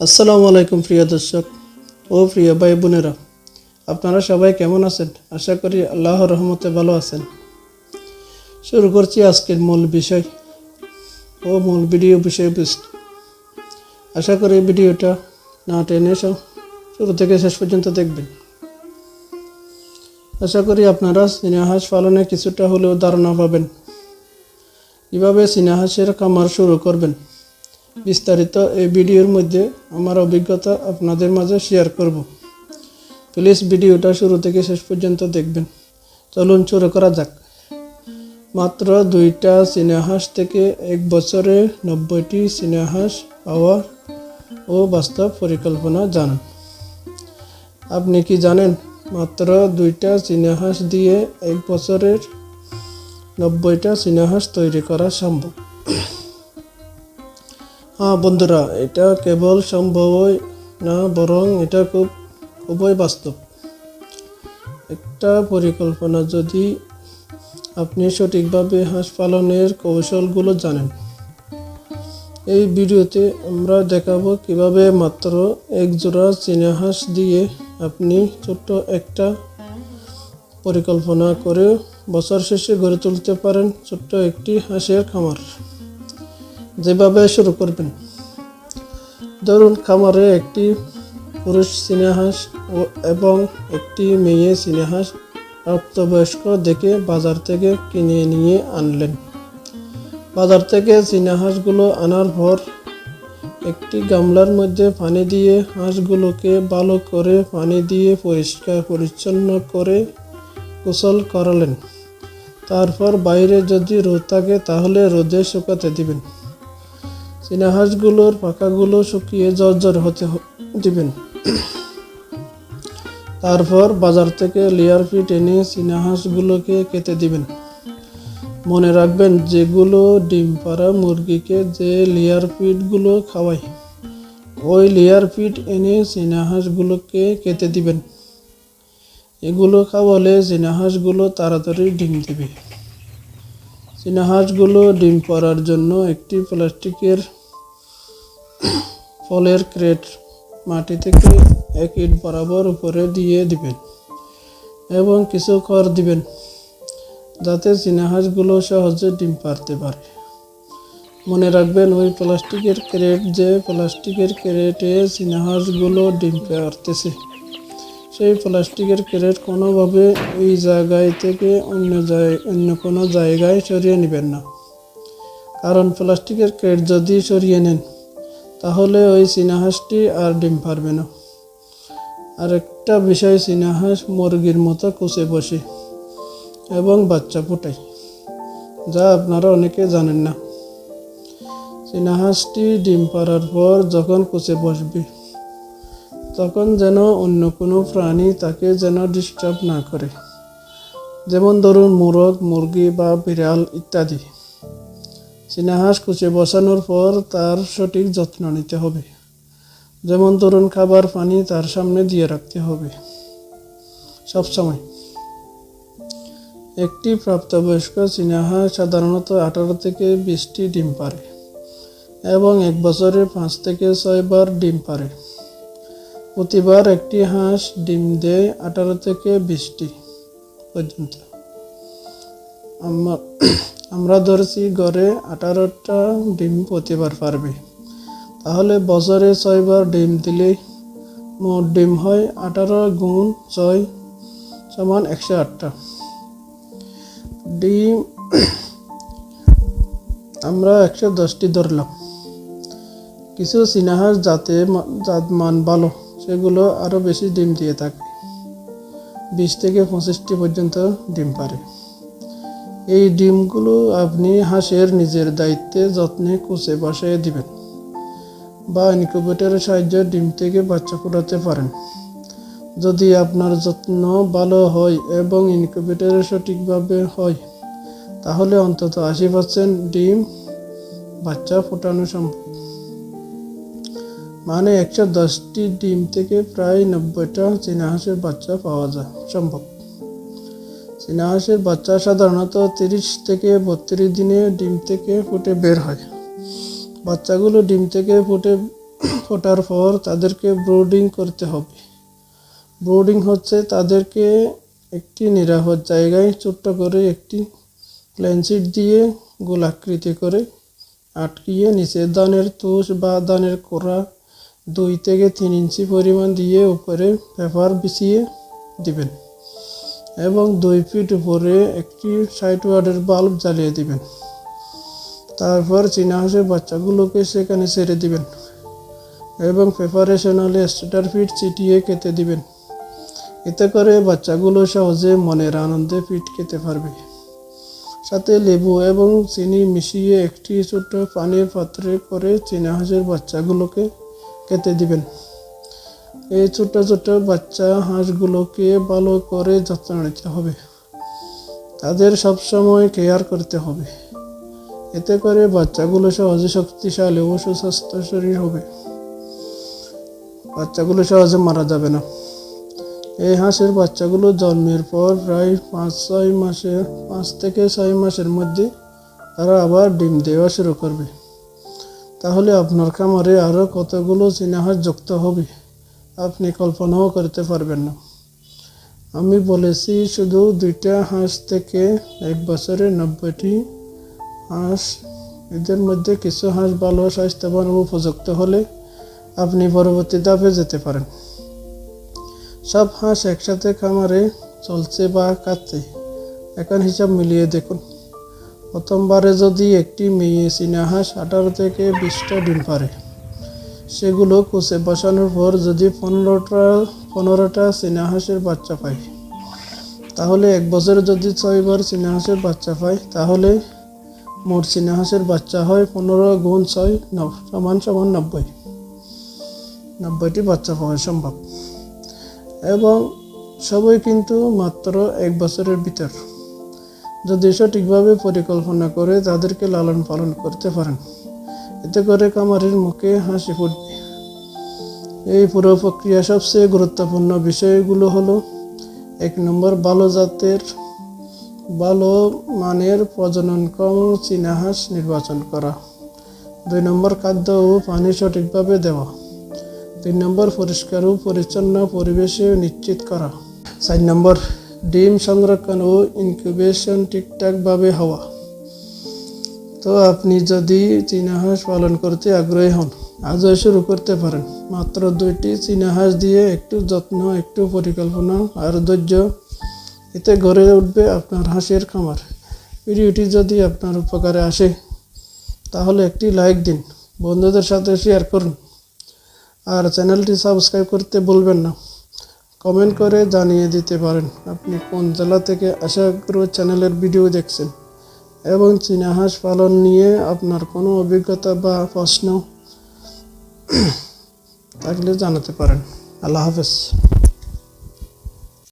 আসসালামু আলাইকুম প্রিয় দর্শক ও প্রিয় ভাই বোনেরা। আপনারা সবাই কেমন আছেন? আশা করি আল্লাহর রহমতে ভালো আছেন। শুরু করছি আজকের মূল বিষয় ও মূল ভিডিও বিষয়বস্তু। আশা করি ভিডিওটা না টেনে শুরু থেকে শেষ পর্যন্ত দেখবেন। আশা করি আপনারা সিনেহাস পালনে কিছুটা হলেও ধারণা পাবেন। কীভাবে সিনেহাসের খামার শুরু করবেন? বিস্তারিত এই ভিডিওর মধ্যে আমার অভিজ্ঞতা আপনাদের মাঝে শেয়ার করব। প্লিজ ভিডিওটা শুরু থেকে শেষ পর্যন্ত দেখবেন। চলুন শুরু করা যাক। মাত্র দুইটা সিনেহাস থেকে এক বছরে নব্বইটি সিনেহাস পাওয়া ও বাস্তব পরিকল্পনা জানান। আপনি কি জানেন, মাত্র দুইটা সিনেহাস দিয়ে এক বছরের নব্বইটা সিনেহাস তৈরি করা সম্ভব? বন্ধুরা, এটা কেবল সম্ভবই না, বরং এটা খুব খুবই বাস্তব। একটা পরিকল্পনা, যদি আপনি সঠিকভাবে হাঁস পালনের কৌশলগুলো জানেন। এই ভিডিওতে আমরা দেখাবো কীভাবে মাত্র এক জোড়া চীনা হাঁস দিয়ে আপনি ছোট্ট একটা পরিকল্পনা করে বছর শেষে গড়ে তুলতে পারেন ছোট্ট একটি হাঁসের খামার। যেভাবে শুরু করবেন। ধরুন, খামারে একটি পুরুষ সিনেহাঁস এবং একটি মেয়ে সিনেহাঁস প্রাপ্তবয়স্ক দেখে বাজার থেকে কিনে নিয়ে আনলেন। বাজার থেকে সিনেহাঁসগুলো আনার পর একটি গামলার মধ্যে পানি দিয়ে হাঁসগুলোকে ভালো করে পানি দিয়ে পরিষ্কার পরিচ্ছন্ন করে গোসল করালেন। তারপর বাইরে যদি রোদ থাকে তাহলে রোদে শুকাতে দিবেন। চীনাহাঁসগুলোর পাখাগুলো শুকিয়ে জর্জর হতে দিবেন। তারপর বাজার থেকে লেয়ার ফিট এনে চীনাহাঁসগুলোকে কেটে দিবেন। মনে রাখবেন, যেগুলো ডিম পাড়া মুরগিকে যে লেয়ার ফিটগুলো খাওয়ায়, ওই লেয়ার ফিট এনে চীনাহাঁসগুলোকে কেটে দিবেন। এগুলো খাওয়ালে চীনাহাঁসগুলো তাড়াতাড়ি ডিম দেবে। চীনাহাঁসগুলো ডিম পাড়ার জন্য একটি প্লাস্টিকের ফলের ক্রেট মাটি থেকে এক ইট বরাবর উপরে দিয়ে দিবেন এবং কিছু খড় দিবেন, যাতে চীনাহাঁসগুলো সহজে ডিম পারতে পারে। মনে রাখবেন, ওই প্লাস্টিকের ক্রেট যে প্লাস্টিকের ক্রেটে চীনাহাঁসগুলো ডিম পারতেছে, সেই প্লাস্টিকের ক্রেট কোনোভাবে ওই জায়গায় থেকে অন্য জায়গায় অন্য কোনো জায়গায় সরিয়ে নেবেন না। কারণ প্লাস্টিকের ক্রেট যদি সরিয়ে নেন তাহলে ওই চীনাহাঁসটি আর ডিম পারবে না। আর একটা বিষয় চীনাহাঁস মুরগির মতো কুচে বসে এবং বাচ্চা ফোটায়, যা আপনারা অনেকে জানেন না। চীনাহাঁসটি ডিম পাড়ার পর যখন কুচে বসবে, তখন যেন অন্য কোনো প্রাণী তাকে যেন ডিস্টার্ব না করে। যেমন ধরুন মোরগ, মুরগি বা বিড়াল ইত্যাদি। চীনাহাঁস কুচে বসানোর পর তার সঠিক যত্ন নিতে হবে। যেমন ধরুন খাবার, পানি তার সামনে দিয়ে রাখতে হবে। সবসময় একটি প্রাপ্তবয়স্ক চীনাহাঁস সাধারণত আঠারো থেকে বিশটি ডিম পারে এবং এক বছরে পাঁচ থেকে ছয়বার ডিম পারে। প্রতিবার একটি হাঁস ডিম দেয় আঠারো থেকে বিশটি পর্যন্ত। আমরা আমরা ধরছি গড়ে আঠারোটা ডিম প্রতিবার পারবে। তাহলে বছরে ছয়বার ডিম দিলে মোট ডিম হয় আঠারো গুণ ছয় সমান একশো আটটা। ডিম আমরা একশো দশটি ধরলাম। কিছু চীনাহাঁস জাতে জাত মান ভালো, সেগুলো আরও বেশি ডিম দিয়ে থাকে। বিশ থেকে পঁচিশটি পর্যন্ত ডিম পারে। এই ডিমগুলো আপনি হাঁসের নিজের দায়িত্বে যত্নে কুচে বসায় দিবেন বা ইনকিউবেটরের সাহায্যে ডিম থেকে বাচ্চা ফোটাতে পারেন। যদি আপনার যত্ন ভালো হয় এবং ইনকিউবেটরে সঠিকভাবে হয়, তাহলে অন্তত আশি পার্সেন্ট ডিম বাচ্চা ফোটানো সম্ভব। মানে একশো দশটি ডিম থেকে প্রায় নব্বইটা চীনা হাঁসের বাচ্চা পাওয়া যায় সম্ভব। চীনা হাঁসের বাচ্চা সাধারণত তিরিশ থেকে বত্রিশ দিনে ডিম থেকে ফুটে বের হয়। বাচ্চাগুলো ডিম থেকে ফুটে ফোটার পর তাদেরকে ব্রোডিং করতে হবে। ব্রোডিং হচ্ছে তাদেরকে একটি নিরাপদ জায়গায় ছোট্ট করে একটি প্ল্যানশিট দিয়ে গোলাকৃতি করে আটকিয়ে নিচে দানের তুষ বা দানের কোড়া দুই থেকে তিন ইঞ্চি পরিমাণ দিয়ে উপরে পেপার বিছিয়ে দিবেন। এবং দুই ফিট উপরে একটি ষাট ওয়াটের বাল্ব জ্বালিয়ে দিবেন। তারপর চীনা হাঁসের বাচ্চাগুলোকে সেখানে ছেড়ে দিবেন এবং প্রিপারেশন হলে স্টার্টার ফিট চিটিয়ে খেতে দিবেন। এতে করে বাচ্চাগুলো সহজে মনের আনন্দে ফিট খেতে পারবে। সাথে লেবু এবং চিনি মিশিয়ে একটি ছোট্ট পানির পাত্রে করে চীনা হাঁসের বাচ্চাগুলোকে খেতে দিবেন। এই ছোট ছোট বাচ্চা হাঁসগুলোকে ভালো করে যত্ন নিতে হবে। তাদের সবসময় কেয়ার করতে হবে। এতে করে বাচ্চাগুলো সহজে শক্তিশালী ও সুস্বাস্থ্য শরীর হবে। বাচ্চাগুলো সহজে মারা যাবে না। এই হাঁসের বাচ্চাগুলো জন্মের পর প্রায় পাঁচ, ছয় মাসে, পাঁচ থেকে ছয় মাসের মধ্যে তারা আবার ডিম দেওয়া শুরু করবে। তাহলে আপনার খামারে আরও কতগুলো চীনা হাঁস যুক্ত হবে? আপনি কল্পনাও করতে পারবেন না। আমি বলেছি, শুধু দুইটা হাঁস থেকে এক বছরে নব্বইটি হাঁস, এদের মধ্যে কিছু হাঁস ভালো স্বাস্থ্যবান উপযুক্ত হলে আপনি পরবর্তী ধাপে যেতে পারেন। সব হাঁস একসাথে খামারে চলছে বা কাটছে, এখন হিসাব মিলিয়ে দেখুন। প্রথমবারে যদি একটি মেয়ে চীনা হাঁস আঠারো থেকে বিশটা ডিম পারে। সেগুলো কুচে বসানোর পর যদি পনেরোটা পনেরোটা চীনা হাঁসের বাচ্চা পায়। তাহলে এক বছরে যদি ছয়বার চীনা হাঁসের বাচ্চা পায়, তাহলে মোট চীনা হাঁসের বাচ্চা হয় পনেরো গুণ ছয় সমান সমান নব্বই। নব্বইটি বাচ্চা পাওয়া সম্ভব। এবং সবই কিন্তু মাত্র এক বছরের ভিতর। যদি সঠিকভাবে পরিকল্পনা করে তাদেরকে লালন পালন করতে পারেন। এতে করে কামারের মুখে হাসি ফুটবে। এই পুরো প্রক্রিয়া সবচেয়ে গুরুত্বপূর্ণ বিষয়গুলো হলো, এক নম্বর, ভালো জাতের, ভালো মানের প্রজনন কম চীনা হাঁস নির্বাচন করা। দুই নম্বর, খাদ্য ও পানি সঠিকভাবে দেওয়া। তিন নম্বর, পরিষ্কার ও পরিচ্ছন্ন পরিবেশে নিশ্চিত করা। চার নম্বর, ডিম সংরক্ষণ ও ইনকিউবেশন ঠিকঠাকভাবে হওয়া। তো আপনি যদি চীনা হাঁস পালন করতে আগ্রহী হন, আজও শুরু করতে পারেন। মাত্র দুইটি চীনা হাঁস দিয়ে একটু যত্ন, একটু পরিকল্পনা আর ধৈর্য, এতে গড়ে উঠবে আপনার হাঁসের খামার। ভিডিওটি যদি আপনার উপকারে আসে, তাহলে একটি লাইক দিন, বন্ধুদের সাথে শেয়ার করুন। আর চ্যানেলটি সাবস্ক্রাইব করতে ভুলবেন না। কমেন্ট করে জানিয়ে দিতে পারেন, আপনি কোন জেলা থেকে আশা করব চ্যানেলের ভিডিও দেখছেন। এবং চীনা হাঁস পালন নিয়ে আপনার কোনো অভিজ্ঞতা বা প্রশ্ন থাকলে জানাতে পারেন। আল্লাহ হাফেজ।